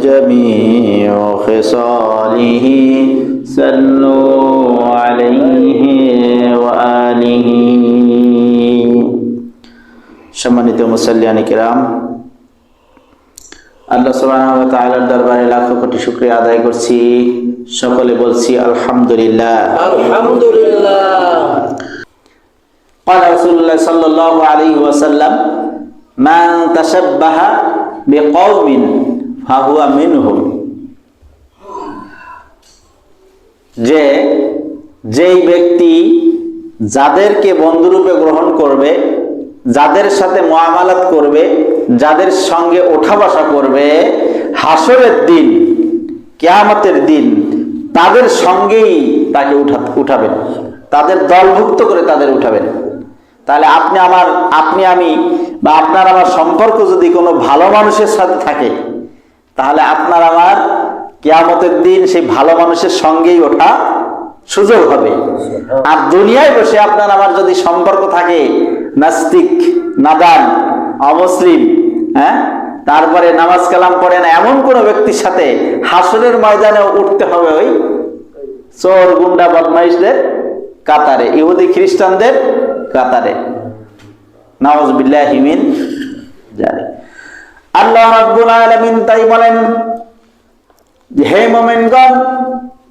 جميع خصاله صلوا عليه وآله সম্মানিত মুসল্লিয়ানি কিরাম আল্লাহ সুবহানাহু ওয়া তাআলার দরবারে লাখো কোটি শুকরিয়া আদায় করছি সকলে বলছি আলহামদুলিল্লাহ আলহামদুলিল্লাহ قال رسول الله صلى الله عليه وسلم من تشبه بقوم ফাহুয়া মিনহু। যে, যেই ব্যক্তি যাদেরকে বন্ধুরূপে গ্রহণ করবে, যাদের সাথে মহামালাত করবে, যাদের সঙ্গে ওঠা বসা করবে, হাসরের দিন, কেয়ামতের দিন, তাদের সঙ্গেই তাকে উঠা, উঠাবেন। তাদের দলভুক্ত করে তাদের উঠাবেন। তাহলে আপনি আমার, আপনি আমি বা আপনার আমার সম্পর্ক যদি কোনো ভালো মানুষের সাথে থাকে তাহলে আপনার আমার কেয়ামতের দিন সেই ভালো মানুষের সঙ্গেই ওঠা সুযোগ হবে। আর দুনিয়ায় বসে আপনার আমার যদি সম্পর্ক থাকে, নাস্তিক, নাদান, অমুসলিম হ্যাঁ? তারপরে নামাজ কালাম পড়ে না এমন কোন ব্যক্তির সাথে হাসরের ময়দানে উঠতে হবে ওই চোর, গুন্ডা, বদমাইশদের কাতারে, ইহুদি, খ্রিস্টানদের কাতারে। নওয়াজ বিল্লাহিমিন জানি আল্লাহ রাব্বুল আলামিন তাই বলেন যে, হে মোমেনগণ,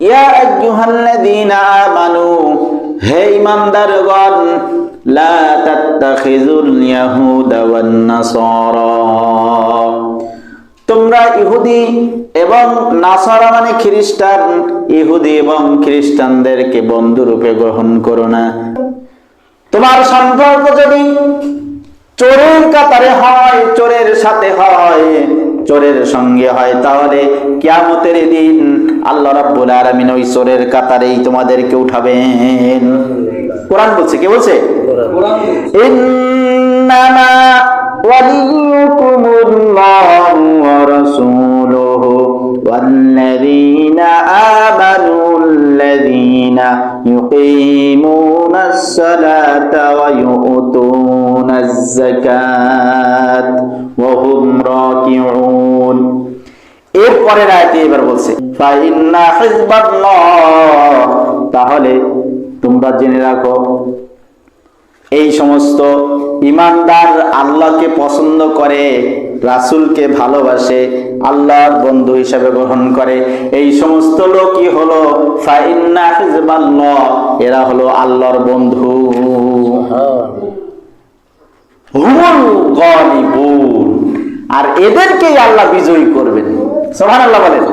ইয়া আইয়ুহাল্লাযীনা আমানু, হে ঈমানদারগণ, লা তাত্তাখিযুল ইয়াহুদা ওয়ান নাসারা। তোমরা ইহুদি এবং নাসারা মানে খ্রিস্টান। ইহুদি এবং খ্রিস্টানদেরকে বন্ধুরূপে গ্রহণ করো না। তোমার সম্পর্ক যদি চোরের কাতারে হয় চোরের সাথে হয় চোরের সঙ্গে হয় তাহলে কিয়ামতের দিন আল্লাহ রাব্বুল আলামিন ওই চোরের কাতারেই তোমাদেরকে উঠাবেন কোরআন বলছে কে বলছে ইন্নামা ওয়ালিয়ুকুমুল্লাহু ওয়া রাসূলুহু والذين آمنوا الذين يقيمون الصلاة ويؤتون الزكاة وهم راكعون এরপরে রায়তে এবার বলছে ফাইন্না হিজবাল্লাহ তাহলে তোমরা জেনে রাখো এই সমস্ত ইমানদার আল্লাহকে পছন্দ করে রাসূলকে ভালোবাসে আল্লাহর বন্ধু হিসেবে গ্রহণ করে এই সমস্ত লোকই হলো ফাইন্না হিজবাল্লাহ এরা হলো আল্লাহর বন্ধু হুমুল গালিবুন। আর এদেরকেই আল্লাহ বিজয়ী করবেন। সুবহানাল্লাহ বলেন।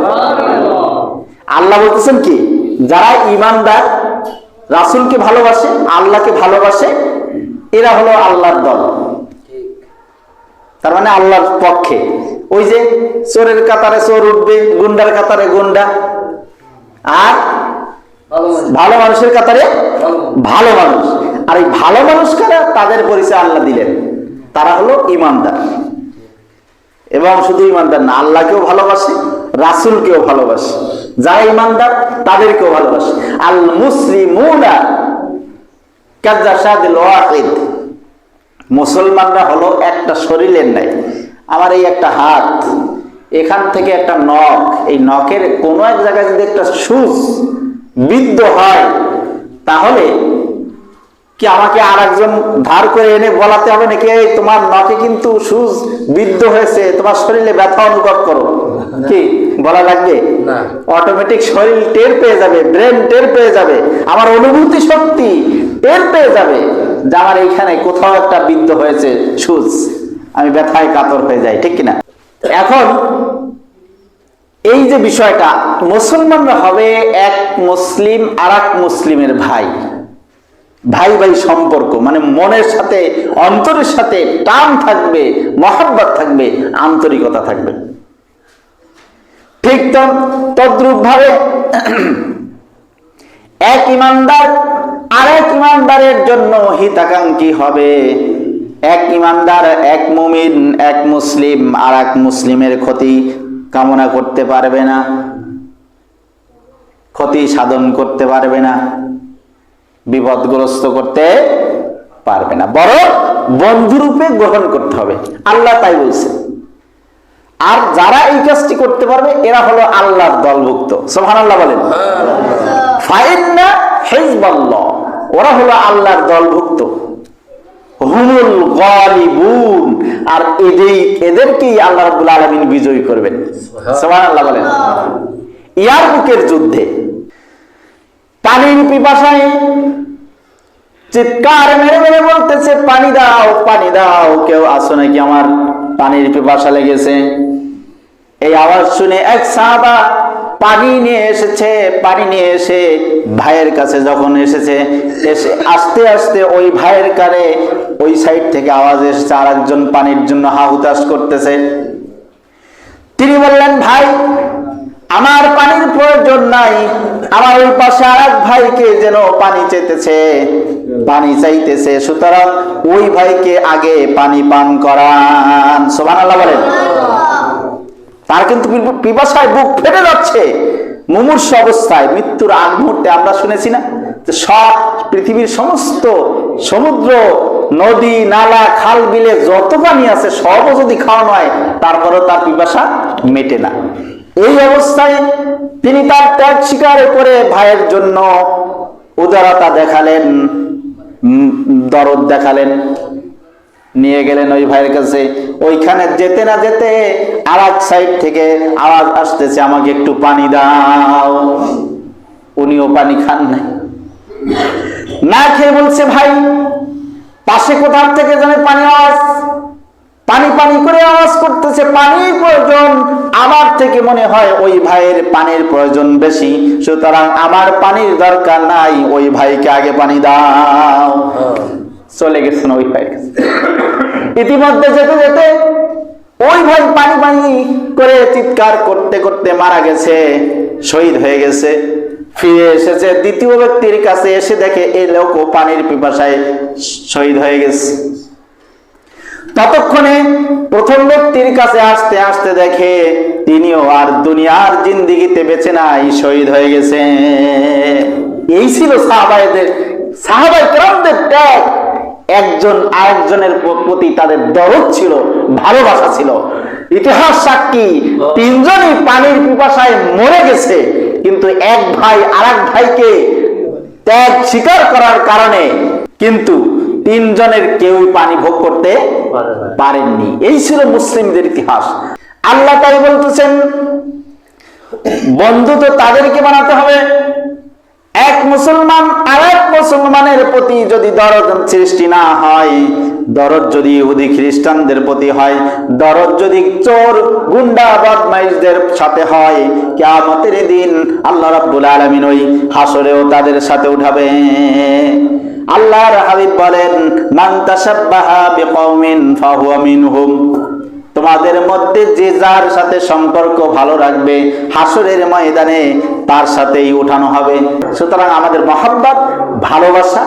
আল্লাহ বলতেছেন কি? যারা ইমানদার রাসূলকে ভালোবাসে আল্লাহকে ভালোবাসে এরা হলো আল্লাহর দল। তার মানে আল্লাহর পক্ষে। ওই যে চোরের কাতারে চোর উঠবে গুন্ডার কাতারে গুন্ডা। আর ভালো মানুষের কাতারে ভালো মানুষ। আর এই ভালো মানুষ কারা তাদের পরিচয় আল্লাহ দিলেন। তারা হলো ইমানদার। এবং শুধু ইমানদার না, আল্লাহকেও ভালোবাসে, রাসুলকেও ভালোবাসে। যারা ইমানদার, তাদেরকেও ভালোবাসে। আল মুসলিমুনা মুসলমানরা হলো একটা শরীরের নাই আমার এই একটা হাত, এখান থেকে একটা নখ, এই নখের কোনো এক জায়গায় যদি একটা সুচ বিদ্ধ হয়, তাহলে কি আমাকে আর একজন ধার করে এনে বলাতে হবে নাকি? এই তোমার নখে কিন্তু সুচ বিদ্ধ হয়েছে তোমার শরীরে ব্যথা অনুভব করো। কি? বলা লাগবে? না। অটোমেটিক শরীর টের পেয়ে যাবে ব্রেন টের পেয়ে যাবে আমার অনুভূতি শক্তি টের পেয়ে যাবে যে আমার এইখানে কোথাও একটা বিদ্ধ হয়েছে সুচ আমি ব্যথায় কাতর হয়ে যাই ঠিক কিনা? এখন এই যে বিষয়টা মুসলমানরা হবে এক মুসলিম আর এক মুসলিমের ভাই। ভাই ভাই সম্পর্ক মানে মনের সাথে, অন্তরের সাথে টান থাকবে, মহাব্বত থাকবে, আন্তরিকতা থাকবে। ঠিক তদ্রুপ ভাবে এক ইমানদার আর এক ইমানদারের জন্য হিতাকাঙ্ক্ষী হবে। এক ইমানদার, এক মুমিন, এক মুসলিম আর এক মুসলিমের ক্ষতি কামনা করতে পারবে না, ক্ষতি সাধন করতে পারবে না। বিপদগ্রস্ত করতে পারবে না। বরং বন্ধুরূপে গ্রহণ করতে হবে। আল্লাহ তাই বলছে। আর যারা এই কাজটি করতে পারবে এরা হলো আল্লাহর দলভুক্ত। সোহান আল্লাহ বলেন। ফাইন্না হিজবাল্লাহ। ওরা হলো আল্লাহর দলভুক্ত। হুমুল গালিবুন। আর এদেরই এদেরকেই আল্লাহ রাব্বুল আলামিন বিজয়ী করবেন। সুবহানাল্লাহ। বলেন। ইয়ার বুকের যুদ্ধে পানির পিপাসায়। চিৎকার মেরে মেরে বলতেছে, পানি দাও পানি দাও, কেউ আসো নাকি আমার পানির পিপাসা লেগেছে? এই আওয়াজ শুনে এক সাহাবা পানি নিয়ে এসেছে, পানি নিয়ে এসে ভাইয়ের কাছে যখন এসেছে, এসে আস্তে আস্তে ওই ভাইয়ের কারে ওই সাইড থেকে আওয়াজ এসেছে আর একজন পানির জন্য হাহুতাশ করতেছে। তিনি বললেন, ভাই আমার পানির প্রয়োজন নাই। আমার ওই পাশে আর এক ভাইকে যেন পানি চেতেছে পানি চাইতেছে। সুতরাং ওই ভাইকে আগে পানি পান করান। সোমান আল্লাহ বলেন। তার কিন্তু পিপাসায় বুক ফেটে যাচ্ছে। মুমূর্ষ অবস্থায় মৃত্যুর আগ মুহূর্তে আমরা শুনেছি না? সব পৃথিবীর সমস্ত সমুদ্র, নদী, নালা, খাল বিলে যত পানি আছে, সবও যদি খাওয়ানো হয়, তারপরেও তার পিপাসা মেটে না। এই অবস্থায় তিনি তার ত্যাগ স্বীকার করে ভাইয়ের জন্য উদারতা দেখালেন দরদ দেখালেন। নিয়ে গেলেন ওই ভাইয়ের কাছে। ওইখানে যেতে না যেতে আর সাইড থেকে আওয়াজ আসতেছে, আমাকে একটু পানি দাও। উনিও পানি খান নাই। না খেয়ে বলছে, ভাই, পাশে কোথার থেকে জানে পানি আওয়াজ পানি পানি করে আওয়াজ করতেছে, পানির প্রয়োজন। আমার থেকে মনে হয় ওই ভাইয়ের পানির প্রয়োজন বেশি। সুতরাং আমার পানির দরকার নাই, ওই ভাইকে আগে পানি দাও। চলে গেছেন ওই কাছে। ইতিমধ্যে যেতে যেতে ওই ভাই পানি পানি করে চিৎকার করতে করতে মারা গেছে, শহীদ হয়ে গেছে। ফিরে এসেছে, দ্বিতীয় ব্যক্তির কাছে এসে দেখে এই লোকও পানির পিপাসায় শহীদ হয়ে গেছে। ততক্ষণে প্রথম ব্যক্তির কাছে আসতে আসতে দেখে তিনিও আর দুনিয়ার জিন্দিগিতে বেঁচে নাই, শহীদ হয়ে গেছে। এই ছিল সাহাবাইদের সাহাবাই কেরামদের ত্যাগ। একজন আরেকজনের প্রতি তাদের দরদ ছিল, ভালোবাসা ছিল। ইতিহাস সাক্ষী, তিনজনই পানির পিপাসায় মরে গেছে। কিন্তু এক ভাই আরেক ভাইকে ত্যাগ স্বীকার করার কারণে কিন্তু তিনজনের কেউই পানি ভোগ করতে পারেননি। এই ছিল মুসলিমদের ইতিহাস। আল্লাহ তাই বলতেছেন বন্ধু তো তাদেরকে বানাতে হবে। এক মুসলমান আর এক মুসলমানের প্রতি যদি দরদ সৃষ্টি না হয় দরদ যদি ইহুদি খ্রিস্টানদের প্রতি হয় দরদ যদি চোর গুন্ডা বদমাইশদের সাথে হয় কিয়ামতের দিন আল্লাহ রাব্বুল আলামিন ওই হাসরেও তাদের সাথে উঠাবে। আল্লাহর হাবিব বলেন, মান তাশাব্বাহা বিকওমিন ফাহুয়া মিনহুম। তোমাদের মধ্যে যে যার সাথে সম্পর্ক ভালো রাখবে, হাসরের ময়দানে তার সাথেই উঠানো হবে। সুতরাং আমাদের মহাব্বত, ভালোবাসা,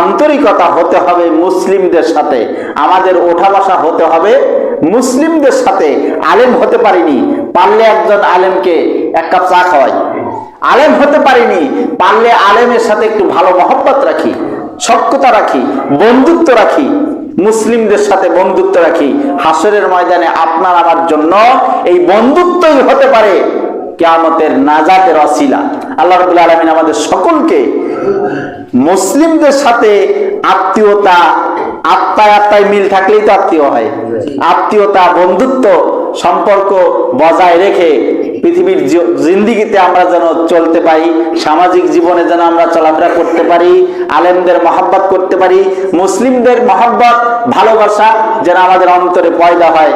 আন্তরিকতা হতে হবে মুসলিমদের সাথে। আমাদের ওঠা বসা হতে হবে মুসলিমদের সাথে। আলেম হতে পারিনি, পারলে একজন আলেমকে এক কাপ চা খাওয়াই। আলেম হতে পারিনি, পারলে আলেমের সাথে একটু ভালো মহব্বত রাখি। সক্ষতা রাখি, বন্ধুত্ব রাখি, মুসলিমদের সাথে বন্ধুত্ব রাখি। হাসরের ময়দানে আপনার আমার জন্য এই বন্ধুত্বই হতে পারে কেয়ামতের নাজাতের অসিলা আল্লাহ রবুল আলমিন আমাদের সকলকে মুসলিমদের সাথে আত্মীয়তা, আত্মায় আত্মায় মিল থাকলেই তো আত্মীয় হয়। আত্মীয়তা, বন্ধুত্ব সম্পর্ক বজায় রেখে পৃথিবীর জিন্দিগিতে আমরা যেন চলতে পারি, সামাজিক জীবনে যেন আমরা চলাফেরা করতে পারি, আলেমদের মহাব্বত করতে পারি, মুসলিমদের মহাব্বত, ভালোবাসা যেন আমাদের অন্তরে পয়দা হয়।